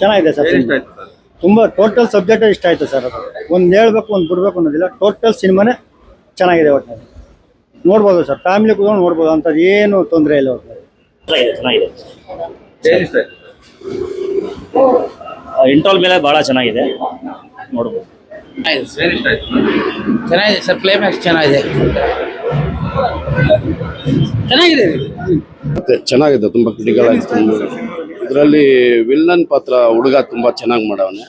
ಚೆನ್ನಾಗಿದೆ ಸರ್ ಏನ್ ಇಷ್ಟ ಆಯ್ತು ಸರ್? ತುಂಬ ಟೋಟಲ್ ಸಬ್ಜೆಕ್ಟ್ ಇಷ್ಟ ಆಯ್ತು ಸರ್ ಅದು. ಒಂದು ಹೇಳ್ಬೇಕು ಒಂದು ಬಿಡ್ಬೇಕು ಅನ್ನೋದಿಲ್ಲ. ಟೋಟಲ್ ಸಿನಿಮಾನೇ ಚೆನ್ನಾಗಿದೆ ಒಟ್ಟಿನಲ್ಲಿ ನೋಡ್ಬೋದು ಸರ್. ಫ್ಯಾಮಿಲಿ ಕೂತ್ಕೊಂಡು ನೋಡ್ಬೋದು. ಅಂಥದ್ದು ಏನು ತೊಂದರೆ ಇಲ್ಲ ಒಟ್ಟಿನಲ್ಲಿ ಚೆನ್ನಾಗಿದೆ ಚೆನ್ನಾಗಿದೆ. ಏನ್ ಸರ್? ಇಂಟರ್ವಲ್ ಮೇಲೆ ಬಹಳ ಚೆನ್ನಾಗಿದೆ. ನೋಡ್ಬೋದು. ಚೆನ್ನಾಗಿದೆ ಸರ್. ಕ್ಲೈಮ್ಯಾಕ್ಸ್ ಚೆನ್ನಾಗಿದೆ. ಚೆನ್ನಾಗಿದೆ. ಮತ್ತೆ ಚೆನ್ನಾಗಿದೆ. ತುಂಬಾ ಕ್ರಿಟಿಕಲ್ ಆಗಿ ಇದರಲ್ಲಿ ವಿಲ್ಲನ್ ಪಾತ್ರ ಹುಡುಗ ತುಂಬಾ ಚೆನ್ನಾಗಿ ಮಾಡವನೆ.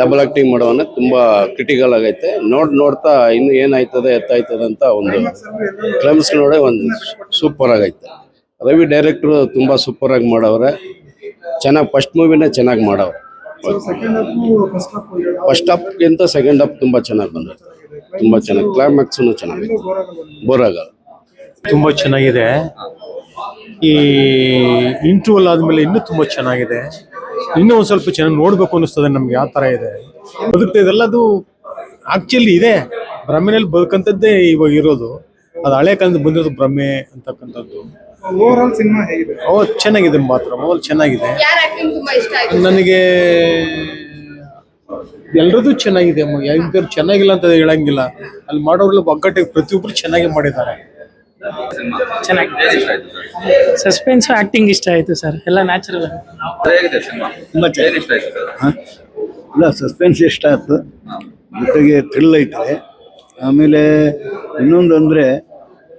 ಡಬಲ್ ಆಕ್ಟಿಂಗ್ ಮಾಡವನೆ ತುಂಬಾ ಕ್ರಿಟಿಕಲ್ ಆಗೈತೆ. ನೋಡ್ ನೋಡ್ತಾ ಇನ್ನು ಏನಾಯ್ತದೆ ಎತ್ತಾಯ್ತದೆ ಅಂತ ಒಂದು ಕ್ಲಮ್ಸ್ ನೋಡೇ ಒಂದು ಸೂಪರ್ ಆಗೈತೆ. ರವಿ ಡೈರೆಕ್ಟ್ರು ತುಂಬಾ ಸೂಪರ್ ಆಗಿ ಮಾಡವ್ರೆ. ಚೆನ್ನಾಗಿ ಫಸ್ಟ್ ಮೂವಿನೇ ಚೆನ್ನಾಗಿ ಮಾಡವ್ರೆ. ಫಸ್ಟ್ ಹಾಫ್ಗಿಂತ ಸೆಕೆಂಡ್ ಹಾಫ್ ತುಂಬಾ ಚೆನ್ನಾಗಿ ಬಂದೈತೆ. ತುಂಬಾ ಚೆನ್ನಾಗಿ ಕ್ಲೈಮ್ಯಾಕ್ಸ್ ಚೆನ್ನಾಗಿದೆ ಬೋರ್ ಆಗಲ್ಲ. ತುಂಬ ಚೆನ್ನಾಗಿದೆ. ಈ ಇಂಟ್ರೂವಲ್ ಆದಮೇಲೆ ಇನ್ನೂ ತುಂಬ ಚೆನ್ನಾಗಿದೆ. ಇನ್ನೂ ಒಂದು ಸ್ವಲ್ಪ ಚೆನ್ನಾಗಿ ನೋಡಬೇಕು ಅನ್ನಿಸ್ತದೆ ನಮ್ಗೆ ಯಾವ ಥರ ಇದೆ. ಬದುಕ್ತಾ ಇದೆಲ್ಲದು ಆಕ್ಚುಲಿ ಇದೆ. ಭ್ರಮೆನಲ್ಲಿ ಬದುಕಂಥದ್ದೇ ಇವಾಗ ಇರೋದು. ಅದು ಹಳೆ ಕಾಲದ ಬಂದಿರೋದು ಭ್ರಮೆ ಅಂತಕ್ಕಂಥದ್ದು. ಸಿನಿಮಾ ಹೇಗಿದೆ? ಓ ಚೆನ್ನಾಗಿದೆ ಮಾತ್ರ. ಓವರ್ ಚೆನ್ನಾಗಿದೆ. ಯಾರ ಆಕ್ಟಿಂಗ್ ತುಂಬಾ ಇಷ್ಟ ಆಯ್ತು? ನನಗೆ ಎಲ್ರದ್ದು ಚೆನ್ನಾಗಿದೆ. ಯಾರು ಚೆನ್ನಾಗಿಲ್ಲ ಅಂತ ಹೇಳಂಗಿಲ್ಲ. ಅಲ್ಲಿ ಮಾಡೋರಲ್ಲಿ ಒಗ್ಗಟ್ಟಿಗೆ ಪ್ರತಿಯೊಬ್ಬರು ಚೆನ್ನಾಗಿ ಮಾಡಿದ್ದಾರೆ. ಚೆನ್ನಾಗಿ ಏನ್ ಆಯ್ತು ಸರ್? ಸಸ್ಪೆನ್ಸ್ ಆಕ್ಟಿಂಗ್ ಇಷ್ಟ ಆಯ್ತು ಸರ್. ಎಲ್ಲ ನ್ಯಾಚುರಲ್ ಹೇಗಿದೆ ಸಿನಿಮಾ? ತುಂಬ ಇಷ್ಟ ಆಯ್ತು ಸರ್? ಇಲ್ಲ ಸಸ್ಪೆನ್ಸ್ ಇಷ್ಟ ಆಯ್ತು. ಜೊತೆಗೆ ಥ್ರಿಲ್ ಐತೆ. ಆಮೇಲೆ ಇನ್ನೊಂದು ಅಂದ್ರೆ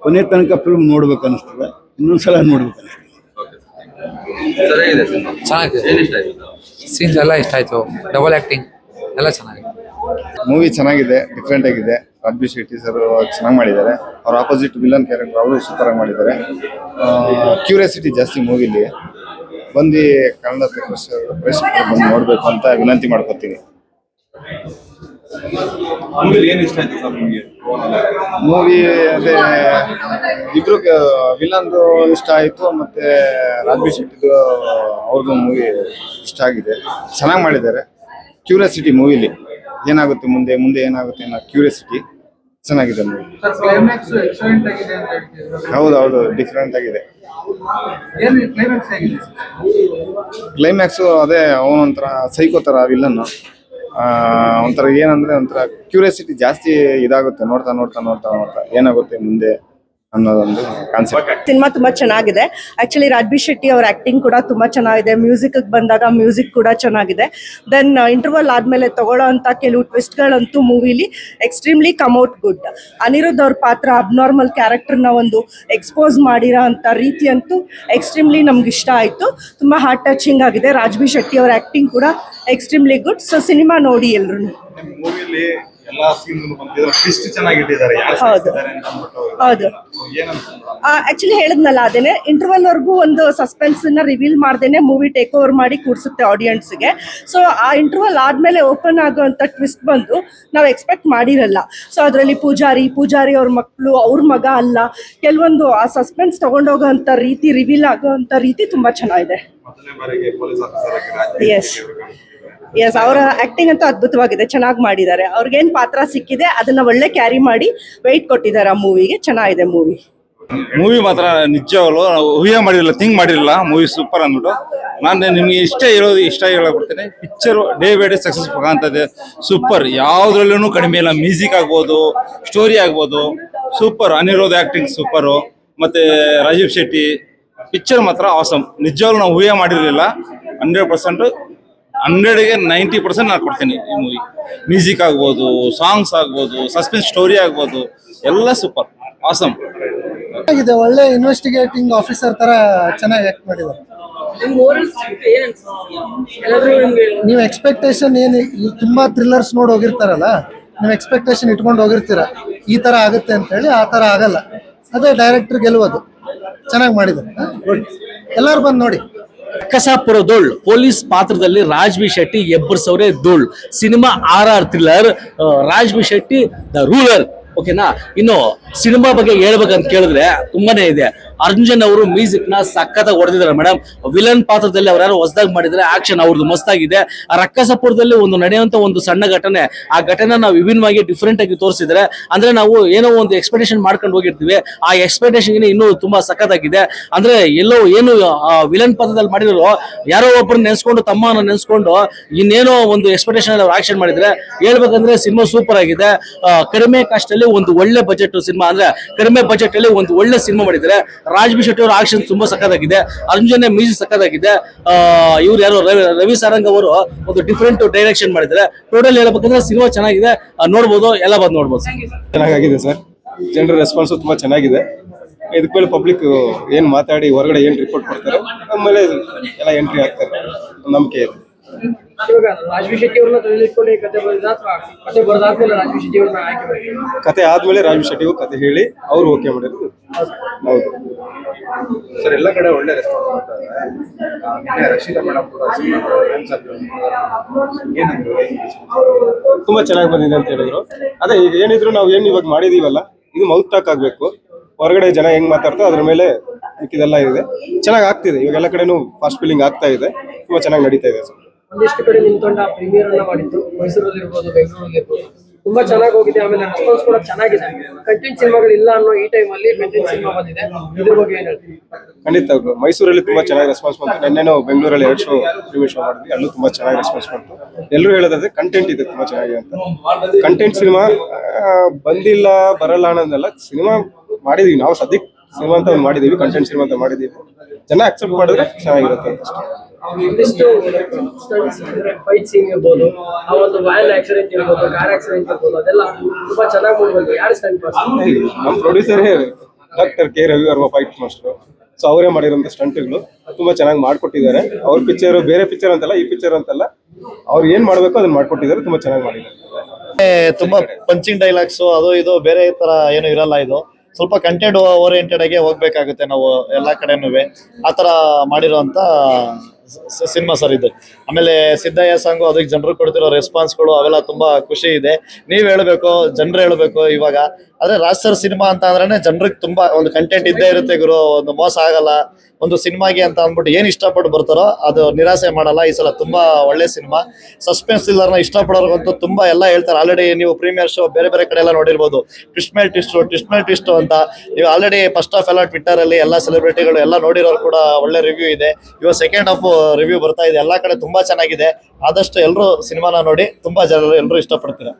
ಕೊನೆ ತನಕ ಫಿಲ್ಮ್ ನೋಡ್ಬೇಕು ಅನಿಸ್ತದೆ. ಇನ್ನೊಂದು ಸಲ ನೋಡ್ಬೇಕು ಅನಿಸ್ತದೆ. ಸರ್ ಹೇಗಿದೆ ಸಿನಿಮಾ? ಚೆನ್ನಾಗಿದೆ. ಏನ್ ಇಷ್ಟ ಆಯ್ತು? ಸೀನ್ಸ್ ಎಲ್ಲ ಇಷ್ಟ ಆಯ್ತು. ಡಬಲ್ ಆಕ್ಟಿಂಗ್ ಎಲ್ಲ ಚೆನ್ನಾಗಿದೆ. ಮೂವಿ ಚೆನ್ನಾಗಿದೆ ಡಿಫ್ರೆಂಟ್ ಆಗಿದೆ. ರಾಜ್ಬಿ ಶೆಟ್ಟಿ ಸರ್ ಚೆನ್ನಾಗಿ ಮಾಡಿದ್ದಾರೆ. ಅವ್ರ ಆಪೋಸಿಟ್ ವಿಲನ್ ಕ್ಯಾರೆಕ್ಟರ್ ಅವರು ಸೂಪರ್ ಆಗಿ ಮಾಡಿದ್ದಾರೆ ಕ್ಯೂರಿಯಾಸಿಟಿ ಜಾಸ್ತಿ ಮೂವಿಲಿ. ಬಂದು ಕನ್ನಡ ಪ್ರೇಕ್ಷಕರು ಬಂದು ನೋಡಬೇಕು ಅಂತ ವಿನಂತಿ ಮಾಡ್ಕೊತೀನಿ. ಏನ್ ಇಷ್ಟ ಆಯ್ತು ಸರ್ ನಿಮಗೆ? ಮೂವಿ ಅದೇ ಇಬ್ರು ವಿಲನ್ದು ಇಷ್ಟ ಆಯಿತು ಮತ್ತೆ ರಾಜ್ಬಿ ಶೆಟ್ಟಿದು ಅವ್ರದ್ದು ಮೂವಿ ಇಷ್ಟ ಆಗಿದೆ. ಚೆನ್ನಾಗಿ ಮಾಡಿದ್ದಾರೆ. ಕ್ಯೂರಿಯಾಸಿಟಿ ಮೂವಿಲಿ ಏನಾಗುತ್ತೆ ಮುಂದೆ ಮುಂದೆ ಏನಾಗುತ್ತೆ ಅನ್ನೋ ಕ್ಯೂರಿಯಾಸಿಟಿ ಚೆನ್ನಾಗಿದೆ ಹೌದು ಹೌದು ಡಿಫ್ರೆಂಟ್ ಆಗಿದೆ ಏನು ಕ್ಲೈಮ್ಯಾಕ್ಸ್ ಆಗಿದೆ ಕ್ಲೈಮ್ಯಾಕ್ಸು ಅದೇ ಅವನೊಂಥರ ಸೈಕೋ ಥರ ವಿಲ್ಲನ್ನು ಒಂಥರ ಏನಂದ್ರೆ ಒಂಥರ ಕ್ಯೂರಿಯಾಸಿಟಿ ಜಾಸ್ತಿ ಇದಾಗುತ್ತೆ ನೋಡ್ತಾ ನೋಡ್ತಾ ನೋಡ್ತಾ ನೋಡ್ತಾ ಏನಾಗುತ್ತೆ ಮುಂದೆ? ಅನ್ನೋದೊಂದು ಕಾನ್ಸೆಪ್ಟ್ ಸಿನಿಮಾ ತುಂಬಾ ಚೆನ್ನಾಗಿದೆ. ಆಕ್ಚುಲಿ ರಾಜ್ಬಿ ಶೆಟ್ಟಿ ಅವ್ರ ಆಕ್ಟಿಂಗ್ ಕೂಡ ತುಂಬಾ ಚೆನ್ನಾಗಿದೆ. ಮ್ಯೂಸಿಕ್ ಬಂದಾಗ ಮ್ಯೂಸಿಕ್ ಕೂಡ ಚೆನ್ನಾಗಿದೆ. ದೆನ್ ಇಂಟರ್ವಲ್ ಆದ್ಮೇಲೆ ತಗೊಳ್ಳೋ ಅಂತ ಕೆಲವು ಟ್ವಿಸ್ಟ್ ಗಳಂತೂ ಮೂವಿಲಿ extremely come out good Aniruddha ಅವ್ರ ಪಾತ್ರ ಅಬ್ನಾರ್ಮಲ್ ಕ್ಯಾರೆಕ್ಟರ್ನ ಒಂದು ಎಕ್ಸ್ಪೋಸ್ ಮಾಡಿರೋ ಅಂತ ರೀತಿ ಅಂತೂ ಎಕ್ಸ್ಟ್ರೀಮ್ಲಿ ನಮ್ಗೆ ಇಷ್ಟ ಆಯ್ತು. ತುಂಬಾ ಹಾರ್ಟ್ ಟಚಿಂಗ್ ಆಗಿದೆ. ರಾಜ್ಬಿ ಶೆಟ್ಟಿ ಅವ್ರ ಆಕ್ಟಿಂಗ್ ಕೂಡ ಎಕ್ಸ್ಟ್ರೀಮ್ಲಿ ಗುಡ್ ಸೊ ಸಿನಿಮಾ ನೋಡಿ ಎಲ್ರು ಮೂವಿಲಿ ಎಲ್ಲಾ ಸೀನ್ ಬಂದಿದ್ರೆ. ಟ್ವಿಸ್ಟ್ ಚೆನ್ನಾಗಿ ಇಟ್ಟಿದ್ದಾರೆ. ಯಾರು ಹೌದು. ಹೌದು. ಆಕ್ಚುಲಿ ಹೇಳಿದ್ನಲ್ಲ ಅದೇನೆ ಇಂಟರ್ವಲ್ ವರ್ಗೂ ಒಂದು ಸಸ್ಪೆನ್ಸ್ನ ರಿವೀಲ್ ಮಾಡ್ದೇನೆ ಮೂವಿ ಟೇಕ್ ಓವರ್ ಮಾಡಿ ಆಡಿಯನ್ಸ್ಗೆ. ಸೊ ಆ ಇಂಟರ್ವಲ್ ಆದ್ಮೇಲೆ ಓಪನ್ ಆಗುವಂತ ಟ್ವಿಸ್ಟ್ ಬಂದು ನಾವು ಎಕ್ಸ್ಪೆಕ್ಟ್ ಮಾಡಿರಲ್ಲ. ಸೊ ಅದರಲ್ಲಿ ಪೂಜಾರಿ ಪೂಜಾರಿ ಅವ್ರ ಮಕ್ಕಳು ಅವ್ರ ಮಗ ಅಲ್ಲ. ಕೆಲವೊಂದು ಆ ಸಸ್ಪೆನ್ಸ್ ತಗೊಂಡೋಗೋಂಥ ರೀತಿ ರಿವೀಲ್ ಆಗೋಂಥ ರೀತಿ ತುಂಬಾ ಚೆನ್ನಾಗಿದೆ. ಎಸ್ ಎಸ್ ಅವರ ಆಕ್ಟಿಂಗ್ ಅಂತೂ ಅದ್ಭುತವಾಗಿದೆ, ಚೆನ್ನಾಗಿ ಮಾಡಿದ್ದಾರೆ. ಅವ್ರಿಗೇನು ಪಾತ್ರ ಸಿಕ್ಕಿದೆ, ಅದನ್ನ ಒಳ್ಳೆ ಕ್ಯಾರಿ ಮಾಡಿ ವೆಯ್ಟ್ ಕೊಟ್ಟಿದ್ದಾರೆ ಆ ಮೂವಿಗೆ ಚೆನ್ನಾಗಿದೆ ಮೂವಿ ಮೂವಿ ಮಾತ್ರ ನಿಜವಾಗ್ಲು ಊಹೆ ಮಾಡಿರಲಿಲ್ಲ ಥಿಂಕ್ ಮಾಡಿರಲಿಲ್ಲ ಮೂವಿ ಸೂಪರ್ ಅಂದ್ಬಿಟ್ಟು. ನಾನು ನಿಮಗೆ ಇಷ್ಟ ಹೇಳೋದು, ಇಷ್ಟ ಹೇಳಕೊಡ್ತೇನೆ picture day by day success ಕಾಣ್ತದೆ. ಸೂಪರ್ ಯಾವುದ್ರಲ್ಲೂ ಕಡಿಮೆ ಇಲ್ಲ. ಮ್ಯೂಸಿಕ್ ಆಗ್ಬೋದು ಸ್ಟೋರಿ ಆಗ್ಬೋದು. ಸೂಪರ್ ಅನಿರೋಧ ಆಕ್ಟಿಂಗ್ ಸೂಪರು ಮತ್ತೆ ರಾಜೀವ್ ಶೆಟ್ಟಿ. ಪಿಕ್ಚರ್ ಮಾತ್ರ ಆಸಮ್ ನಿಜವಾಗ್ಲೂ ನಾವು ಊಹೆ ಮಾಡಿರಲಿಲ್ಲ. ಹಂಡ್ರೆಡ್ ಪರ್ಸೆಂಟ್ ಹಂಡ್ರೆಡ್ಗೆ ನೈಂಟಿ ಪರ್ಸೆಂಟ್ ನಾನು ಕೊಡ್ತೀನಿ ಈ ಮೂವಿ ಮ್ಯೂಸಿಕ್ ಆಗ್ಬೋದು ಸಾಂಗ್ಸ್ ಆಗ್ಬೋದು ಸಸ್ಪೆನ್ಸ್ ಸ್ಟೋರಿ ಆಗ್ಬೋದು ಎಲ್ಲ ಸೂಪರ್ ಆಸಮ್ ಇದೆ ಒಳ್ಳೆ ಇನ್ವೆಸ್ಟಿಗೇಟಿಂಗ್ ಆಫೀಸರ್ ತರ ಚೆನ್ನಾಗಿ ಆಕ್ಟ್ ಮಾಡಿದ್ದಾರೆ. ನೀವು ಎಕ್ಸ್ಪೆಕ್ಟೇಷನ್ ಏನು ತುಂಬಾ ಥ್ರಿಲ್ಲರ್ಸ್ ನೋಡಿ ಹೋಗಿರ್ತಾರಲ್ಲ ನೀವು ಎಕ್ಸ್ಪೆಕ್ಟೇಷನ್ ಇಟ್ಕೊಂಡು ಹೋಗಿರ್ತೀರ. ಈ ತರ ಆಗುತ್ತೆ ಅಂತ ಹೇಳಿ ಆ ತರ ಆಗಲ್ಲ. ಅದೇ ಡೈರೆಕ್ಟರ್ ಗೆಲ್ಲುವುದು. ಚೆನ್ನಾಗಿ ಮಾಡಿದ್ದಾರೆ. ಎಲ್ಲರೂ ಬಂದು ನೋಡಿ. ಕಸಾಪುರ ಧೂಳ್, ಪೊಲೀಸ್ ಪಾತ್ರದಲ್ಲಿ ರಾಜ್ವಿ ಶೆಟ್ಟಿ ಎಬ್ಬರ್ಸವ್ರೆ ಧೂಳ್. Cinema R R thriller Raj B Shetty the ruler. ಓಕೆನಾ ಇನ್ನು ಸಿನಿಮಾ ಬಗ್ಗೆ ಹೇಳ್ಬೇಕಂತ ಕೇಳಿದ್ರೆ ತುಂಬಾನೇ ಇದೆ. ಅರ್ಜುನ್ ಅವರು ಮ್ಯೂಸಿಕ್ನ ಸಖತ್ ಹೊಡೆದಿದ್ದಾರೆ ಮೇಡಮ್. ವಿಲನ್ ಪಾತ್ರದಲ್ಲಿ ಅವ್ರು ಯಾರು ಹೊಸದಾಗಿ ಮಾಡಿದ್ರೆ ಆಕ್ಷನ್ ಅವ್ರದ್ದು ಮಸ್ತಾಗಿದೆ. ರಕ್ಕಸಪುರದಲ್ಲಿ ಒಂದು ನಡೆಯುವಂತ ಒಂದು ಸಣ್ಣ ಘಟನೆ. ಆ ಘಟನೆ ನಾವು ವಿಭಿನ್ನವಾಗಿ ಡಿಫ್ರೆಂಟ್ ಆಗಿ ತೋರಿಸಿದ್ರೆ, ಅಂದ್ರೆ ನಾವು ಏನೋ ಒಂದು ಎಕ್ಸ್ಪೆಕ್ಟೇಷನ್ ಮಾಡ್ಕೊಂಡು ಹೋಗಿರ್ತೀವಿ. ಆ ಎಕ್ಸ್ಪೆಕ್ಟೇಷನ್ ಇನ್ನೂ ತುಂಬಾ ಸಖತ್ತಾಗಿದೆ. ಅಂದ್ರೆ ಎಲ್ಲೋ ಏನು ವಿಲನ್ ಪಾತ್ರದಲ್ಲಿ ಮಾಡಿದ್ರು ಯಾರೋ ಒಬ್ಬರು ನೆನೆಸ್ಕೊಂಡು ತಮ್ಮನ ನೆನೆಸ್ಕೊಂಡು ಇನ್ನೇನೋ ಒಂದು ಎಕ್ಸ್ಪೆಕ್ಟೇಷನ್ ಅವ್ರು ಆಕ್ಷನ್ ಮಾಡಿದ್ರೆ, ಹೇಳ್ಬೇಕಂದ್ರೆ ಸಿನಿಮಾ ಸೂಪರ್ ಆಗಿದೆ. ಕಡಿಮೆ ಕಾಸ್ಟ್ ಅಲ್ಲಿ ಒಂದು ಒಳ್ಳೆ ಬಜೆಟ್ ಸಿನಿಮಾ, ಅಂದ್ರೆ ಕಡಿಮೆ ಬಜೆಟ್ ಅಲ್ಲಿ ಒಂದು ಒಳ್ಳೆ ಸಿನಿಮಾ ಮಾಡಿದ್ದಾರೆ ರಾಜ್ ಬಿ ಶೆಟ್ಟಿ ಅವರ ಆಕ್ಷನ್ ತುಂಬಾ ಸಕ್ಕದಾಗಿದೆ ಅರ್ಜುನ್ ಮ್ಯೂಸಿಕ್ ಸಕ್ಕದಾಗಿದೆ ಇವ್ರು ಯಾರು ರವಿ ರವಿ ಸಾರಂಗ್ ಅವರು ಒಂದು ಡಿಫ್ರೆಂಟ್ ಡೈರೆಕ್ಷನ್ ಮಾಡಿದ್ದಾರೆ. ಟೋಟಲ್ ಹೇಳ್ಬೇಕಂದ್ರೆ ಸಿನಿಮಾ ಚೆನ್ನಾಗಿದೆ. ನೋಡ್ಬೋದು ಎಲ್ಲ ಬಂದು ನೋಡ್ಬೋದು. ಚೆನ್ನಾಗಿದೆ ಸರ್ ಜನರ ರೆಸ್ಪಾನ್ಸ್ ತುಂಬಾ ಚೆನ್ನಾಗಿದೆ. ಇದಕ್ಕೆ ಮೇಲೆ ಪಬ್ಲಿಕ್ ಏನ್ ಮಾತಾಡಿ ಹೊರಗಡೆ ಏನ್ ರಿಪೋರ್ಟ್ ಕೊಡ್ತಾರೆ ಆಮೇಲೆ ಎಲ್ಲ ಎಂಟ್ರಿ ಆಗ್ತಾರೆ. ನಂಬಿಕೆ ಇದೆ. ಇವಾಗ ರಾಜವಿ ಶೆಟ್ಟಿ ಅವ್ರನ್ನ ಈ ಕತೆ ಬರೆದ ಅಥವಾ ಕತೆ ಬರೆದಾದ್ಮೇಲೆ ರಾಜವಿ ಶೆಟ್ಟಿ ಅವ್ರನ್ನ ಆಯ್ಕೆ ಕತೆ ಆದ್ಮೇಲೆ ರಾಜು ಶೆಟ್ಟಿಗೂ ಕತೆ ಹೇಳಿ ಅವ್ರು ಓಕೆ ಮಾಡಿದ್ರು ಹೌದು. ಸರ್ ಎಲ್ಲ ಕಡೆ ಒಳ್ಳೆ ರೆಸ್ಪಾನ್ಸ್ ನಿನ್ನೆ ರಕ್ಷಿತಾ ಮೇಡಮ್ ಕೂಡ ಏನಂದ್ರು ತುಂಬಾ ಚೆನ್ನಾಗಿ ಬಂದಿದೆ ಅಂತ ಹೇಳಿದ್ರು. ಅದೇ ಈಗ ಏನಿದ್ರು ನಾವು ಏನ್ ಇವಾಗ ಮಾಡಿದೀವಲ್ಲ ಇದು ಮೌತ್ ಟಾಕ್ ಆಗ್ಬೇಕು. ಹೊರಗಡೆ ಜನ ಹೆಂಗ್ ಮಾತಾಡ್ತೋ ಅದ್ರ ಮೇಲೆ ಮಿಕ್ಕಿದೆಲ್ಲ ಇದೆ. ಚೆನ್ನಾಗಿ ಆಗ್ತಿದೆ. ಇವಾಗ ಎಲ್ಲ ಕಡೆನೂ ಫಾಸ್ಟ್ ಫೀಲಿಂಗ್ ಆಗ್ತಾ ಇದೆ. ತುಂಬಾ ಚೆನ್ನಾಗಿ ನಡೀತಾ ಇದೆ ಸರ್. ಒಂದಿಷ್ಟು ಕಡೆ ನಿಂತ್ಕೊಂಡು ಆ ಪ್ರೀಮಿಯರ್ ಅನ್ನ ಮಾಡಿದ್ದು. ಮೈಸೂರಲ್ಲಿ ಇರ್ಬೋದು ಬೆಂಗಳೂರಲ್ಲಿ ಇರ್ಬೋದು ತುಂಬಾ ಚೆನ್ನಾಗಿ ಹೋಗಿದೆ ಆಮೇಲೆ ರೆಸ್ಪಾನ್ಸ್ ಕೂಡ ಚೆನ್ನಾಗಿದೆ. ಕಂಟೆಂಟ್ ಸಿನಿಮಾಗಳು ಇಲ್ಲ ಅನ್ನೋ ಈ ಟೈಮ್ ಅಲ್ಲಿ ಕಂಟೆಂಟ್ ಸಿನಿಮಾ ಬಂದಿದೆ. ಇದ್ರ ಬಗ್ಗೆ ಏನ್ ಹೇಳ್ತೀವಿ ಖಂಡಿತ. ಮೈಸೂರಲ್ಲಿ ತುಂಬಾ ಚೆನ್ನಾಗಿ ರೆಸ್ಪಾನ್ಸ್ ಬಂತು. ನಿನ್ನೆನೋ ಬೆಂಗಳೂರಲ್ಲಿ ಎರಡು ಶೋ ಪ್ರೀಮಿಯರ್ ಶೋ ಮಾಡಿದ್ವಿ. ಅಲ್ಲೂ ತುಂಬಾ ಚೆನ್ನಾಗಿ ರೆಸ್ಪಾನ್ಸ್ ಬಂತು. ಎಲ್ಲರೂ ಹೇಳೋದಾದ್ರೆ ಕಂಟೆಂಟ್ ಇದೆ ತುಂಬಾ ಚೆನ್ನಾಗಿ ಅಂತ. ಕಂಟೆಂಟ್ ಸಿನಿಮಾ ಬಂದಿಲ್ಲ ಬರಲ್ಲ ಅನ್ನೋದಲ್ಲ ಸಿನಿಮಾ ಮಾಡಿದೀವಿ. ನಾವು ಸದ್ಯಕ್ಕೆ ಸಿನಿಮಾ ಅಂತ ಮಾಡಿದೀವಿ ಕಂಟೆಂಟ್ ಸಿನಿಮಾ ಅಂತ ಮಾಡಿದೀವಿ. ಜನ ಅಕ್ಸೆಪ್ಟ್ ಮಾಡಿದ್ರೆ ಚೆನ್ನಾಗಿರುತ್ತೆ ಅಂತ ಅಷ್ಟೇ. ಒಂದಿಷ್ಟು ಸ್ಟಂಟ್ಸ್ ಅಂದ್ರೆ ಫೈಟ್ ಸೀನ್ ಇರ್ಬೋದು ಆ ಒಂದು ವ್ಯಾನ್ ಆಕ್ಸಿಡೆಂಟ್ ಇರ್ಬೋದು ಕಾರ್ ಆಕ್ಸಿಡೆಂಟ್ ಇರ್ಬೋದು ಅದೆಲ್ಲ ತುಂಬಾ ಚೆನ್ನಾಗಿ ಮೂಡಿ ಯಾರು ಸ್ಟಂಟ್ ಮಾಸ್ಟರ್ ನಮ್ಮ ಪ್ರೊಡ್ಯೂಸರೇ doctor K Ravi Varma fight master so ಅವರೇ ಮಾಡಿರೋಂಥ ಸ್ಟಂಟ್ಗಳು ತುಂಬಾ ಚೆನ್ನಾಗಿ ಮಾಡ್ಕೊಟ್ಟಿದ್ದಾರೆ. ಅವ್ರ ಪಿಕ್ಚರ್ ಬೇರೆ ಪಿಕ್ಚರ್ ಅಂತಲ್ಲ ಈ ಪಿಕ್ಚರ್ ಅಂತಲ್ಲ ಅವ್ರು ಏನ್ ಮಾಡ್ಬೇಕು ಅದನ್ನ ಮಾಡ್ಕೊಟ್ಟಿದ್ದಾರೆ. ತುಂಬಾ ಚೆನ್ನಾಗಿ ಮಾಡಿದ್ದಾರೆ. ತುಂಬಾ ಪಂಚಿಂಗ್ ಡೈಲಾಗ್ಸ್ ಅದು ಇದು ಬೇರೆ ತರ ಏನು ಇರಲ್ಲ ಇದು. ಸ್ವಲ್ಪ ಕಂಟೆಂಟ್ ಓರಿಯೆಂಟೆಡ್ ಆಗಿ ಹೋಗ್ಬೇಕಾಗುತ್ತೆ ನಾವು ಎಲ್ಲಾ ಕಡೆನೂ. ಆ ತರ ಮಾಡಿರೋಂತ ಸಿನಿಮಾ ಸರ್ ಇದು. ಆಮೇಲೆ ಸಿದ್ದಯ್ಯ ಸಾಂಗು ಅದಕ್ಕೆ ಜನರು ಕೊಡ್ತಿರೋ ರೆಸ್ಪಾನ್ಸ್ಗಳು ಅವೆಲ್ಲ ತುಂಬಾ ಖುಷಿ ಇದೆ. ನೀವ್ ಹೇಳ್ಬೇಕು, ಜನರು ಹೇಳ್ಬೇಕು ಇವಾಗ. ಆದ್ರೆ ರಾಜ್ ಸರ್ ಸಿನಿಮಾ ಅಂತ ಅಂದ್ರೆ ಜನರಿಗೆ ತುಂಬಾ ಒಂದು ಕಂಟೆಂಟ್ ಇದ್ದೇ ಇರುತ್ತೆ ಗುರು, ಒಂದು ಮೋಸ ಆಗಲ್ಲ. ಒಂದು ಸಿನಿಮಾಗೆ ಅಂತ ಅಂದ್ಬಿಟ್ಟು ಏನ್ ಇಷ್ಟಪಟ್ಟು ಬರ್ತಾರೋ ಅದು ನಿರಾಸೆ ಮಾಡಲ್ಲ. ಈ ಸಲ ತುಂಬಾ ಒಳ್ಳೆ ಸಿನಿಮಾ. ಸಸ್ಪೆನ್ಸ್ ಥ್ರಿಲ್ಲರ್ನ ಇಷ್ಟಪಡೋರ್ಗಂತೂ ತುಂಬಾ ಎಲ್ಲ ಹೇಳ್ತಾರೆ. ಆಲ್ರೆಡಿ ನೀವು ಪ್ರೀಮಿಯರ್ ಶೋ ಬೇರೆ ಬೇರೆ ಕಡೆ ಎಲ್ಲ ನೋಡಿರ್ಬೋದು. ಟ್ವಿಸ್ಟ್ ಮೇಲ್ ಟ್ವಿಸ್ಟ್ ಟ್ವಿಸ್ಟ್ ಟ್ವಿಸ್ಟ್ ಅಂತ. ನೀವು ಆಲ್ರೆಡಿ ಫಸ್ಟ್ ಆಫ್ ಎಲ್ಲ ಟ್ವಿಟ್ಟರ್ ಅಲ್ಲಿ ಎಲ್ಲ ಸೆಲೆಬ್ರಿಟಿಗಳು ಎಲ್ಲ ನೋಡಿರೋರು ಕೂಡ ಒಳ್ಳೆ ರಿವ್ಯೂ ಇದೆ. ಇವಾಗ ಸೆಕೆಂಡ್ ಹಾಫ್ ರಿವ್ಯೂ ಬರ್ತಾ ಇದೆ. ಎಲ್ಲಾ ಕಡೆ ತುಂಬಾ ಚೆನ್ನಾಗಿದೆ. ಆದಷ್ಟು ಎಲ್ಲರೂ ಸಿನಿಮಾನ ನೋಡಿ, ತುಂಬಾ ಜನರು ಎಲ್ಲರೂ ಇಷ್ಟಪಡ್ತೀರಾ?